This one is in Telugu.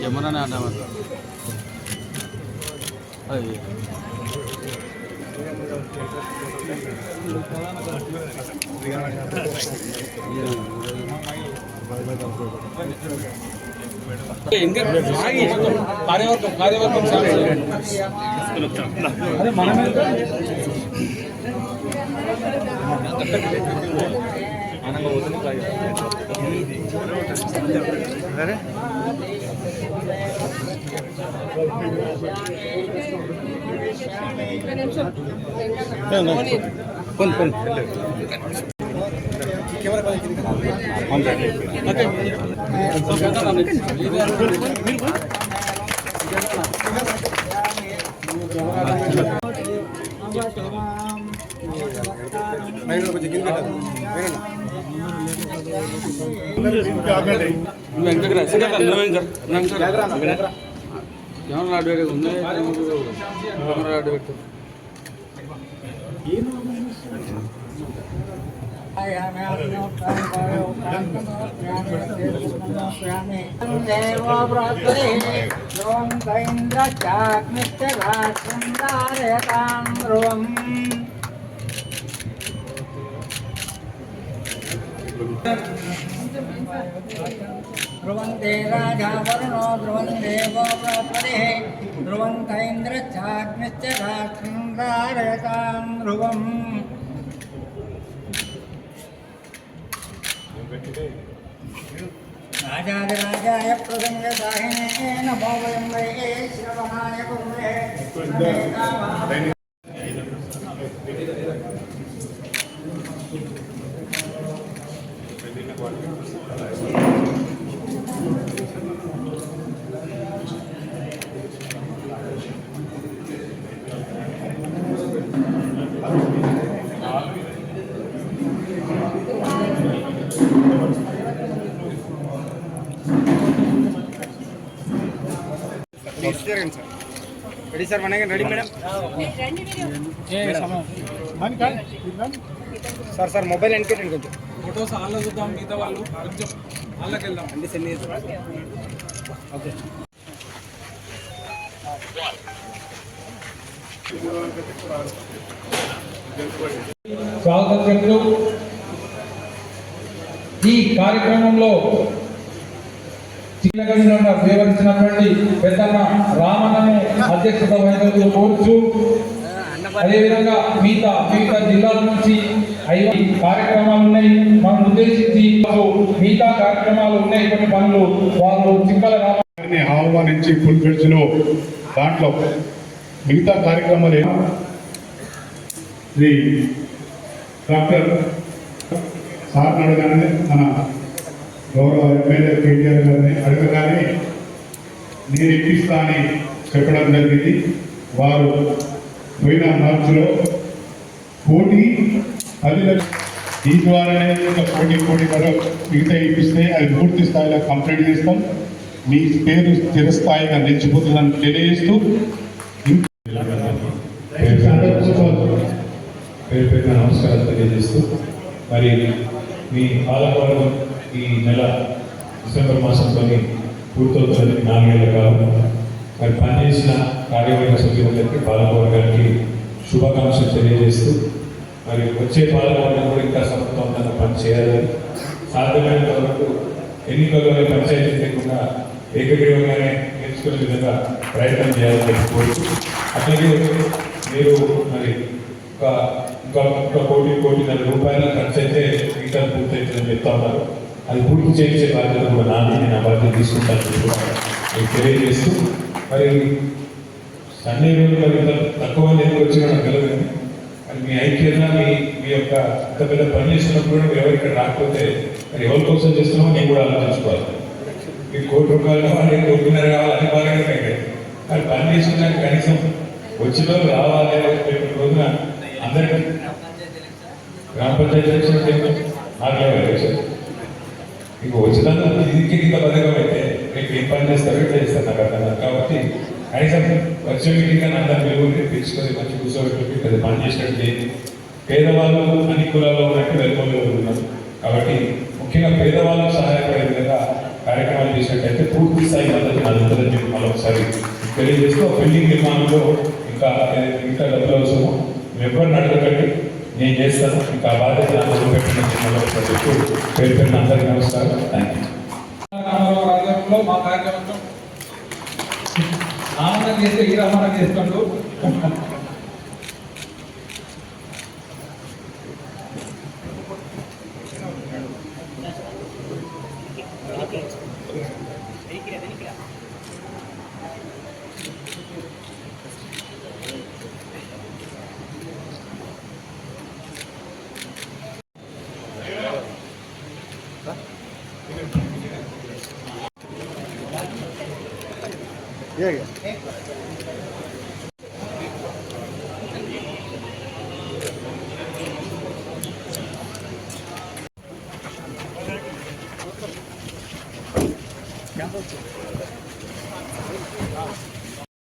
కెమెరానే అన్నా అది ఇంకా ఆగి కార్యవర్గం కార్యవర్గం అదే మనమే కొన్ కొన్ వెంకటరా కెమెరా అడ్డు పెట్టు ఉంది కెమెరా అడ్డు పెట్టు దేవో బృహస్పతి ధ్రువం కైంద్రచాగ్నిశ్చరాచందారయతాం ధ్రువం ध्रुवन्ते राजावरुणो ध्रुवन्देवो प्रपरिः ध्रुवन्तैन्द्रश्चाग्निश्च राष्ट्रं ध्रुवम्। राजाधिराजाय प्रसङ्गदाहिने नमो श्रवणाय कुर्वे రెడీ సార్ మనకి ready madam. Sir sir mobile వెనకెట్టండి కొంచెం. ఫొటోస్ వాళ్ళ చూద్దాం మిగతా వాళ్ళు. కొంచెం వాళ్ళకి వెళ్దాం. అన్ని సెండ్ ఓకే. స్వాగతం చెప్తూ ఈ కార్యక్రమంలో చిన్నగంగా వివరించినటువంటి పెద్దన్న రామన్నను అధ్యక్షత వహించు కోరుచు అదేవిధంగా మిగతా మిగతా జిల్లాల నుంచి ఐదు కార్యక్రమాలు ఉన్నాయి. మనం ఉద్దేశించి మిగతా కార్యక్రమాలు ఉన్నాయి కొన్ని పనులు వాళ్ళు చిక్కల రామ ఆహ్వానించి ఫుల్ ఫ్లెడ్జ్లో దాంట్లో మిగతా కార్యక్రమాలు ఏమో డాక్టర్ సార్ అడగానే మన గౌరవ ఎమ్మెల్యే కేటీఆర్ గారిని అడగగానే నేను ఇప్పిస్తా అని చెప్పడం జరిగింది. వారు పోయిన మార్చిలో కోటి పది లక్షలు ఈ ద్వారానే ఒక కోటి కోటి వరకు మిగతా ఇప్పిస్తే అది పూర్తి స్థాయిలో కంప్లీట్ చేస్తాం. మీ పేరు స్థిరస్థాయిగా నిలిచిపోతుందని తెలియజేస్తూ పేరు పేరున నమస్కారాలు తెలియజేస్తూ మరి మీ పాలకవర్గం ఈ నెల డిసెంబర్ మాసంతో పూర్తవుతున్నది నాలుగేళ్ళ కాలం మరి పనిచేసిన కార్యవర్గ సభ్యులందరికీ పాలకవర్గానికి శుభాకాంక్షలు తెలియజేస్తూ మరి వచ్చే పాలకవర్గం కూడా ఇంకా సమర్థవంతంగా పనిచేయాలని సాధ్యమైనంత వరకు ఎన్నికల్లోనే పంచాయతీ లేకుండా ఏకగ్రీవంగానే నేర్చుకునే విధంగా ప్రయత్నం చేయాలని కోరుతూ అట్లాగే మీరు మరి ఒక ఇంకా ఒక కోటి కోటిన్నర రూపాయల ఖర్చు అయితే మిగతా పూర్తి చెప్తా ఉన్నారు. అది పూర్తి చేయించే బాధ్యత కూడా నాది నేను ఆ బాధ్యత తీసుకుంటాను అని కూడా మీకు తెలియజేస్తూ మరి సన్నీ రోజు మరి తక్కువ మంది ఎందుకు వచ్చినా నాకు తెలియదు మరి మీ ఐక్యత మీ మీ యొక్క ఇంత పెద్ద పని చేసినప్పుడు కూడా మీరు ఎవరు ఇక్కడ రాకపోతే మరి ఎవరి కోసం చేస్తున్నామో నేను కూడా ఆలోచించుకోవాలి. మీకు కోటి రూపాయలు కావాలి కోటిన్నర కావాలి అని బాగానే ఉన్నాయి. కానీ పని చేస్తున్నాక కనీసం వచ్చిన రోజు రావాలి రోజున అందరికీ గ్రామ పంచాయతీ ఎలక్షన్ నాలుగే సార్ మీకు ఉచితంగా దీనికి ఇంత బతకం అయితే మీకు ఏం పని చేస్తారో ఇట్లా చేస్తారు నాకు అర్థం కాబట్టి కనీసం వచ్చే మీటింగ్ అని అందరు పిలువుని పిలుచుకొని మంచి కూర్చోబెట్టి పెద్ద పని చేసినట్టు పేదవాళ్ళు అన్ని కులాల్లో ఉన్నట్టు వెలుపల్లో ఉన్నారు కాబట్టి ముఖ్యంగా పేదవాళ్ళకు సహాయపడే విధంగా కార్యక్రమాలు చేసినట్టయితే పూర్తి స్థాయి మద్దతు అందుతుందని చెప్పి మళ్ళీ ఒకసారి తెలియజేస్తూ బిల్డింగ్ నిర్మాణంలో ఇంకా ఇంకా డబ్బులు అవసరం మీరు ఎవరిని అడగకండి. నేను చేస్తాను. ఇంకా బాధ్యత అందరూ పెట్టిన మళ్ళీ ఒకసారి చెప్పి పేరు పేరున అందరికీ నమస్కారం. థ్యాంక్ యూ మా కార్యక్రమం ఆనందం చేస్తే ఈ రవాణా చేస్తుండ్రు. E aí?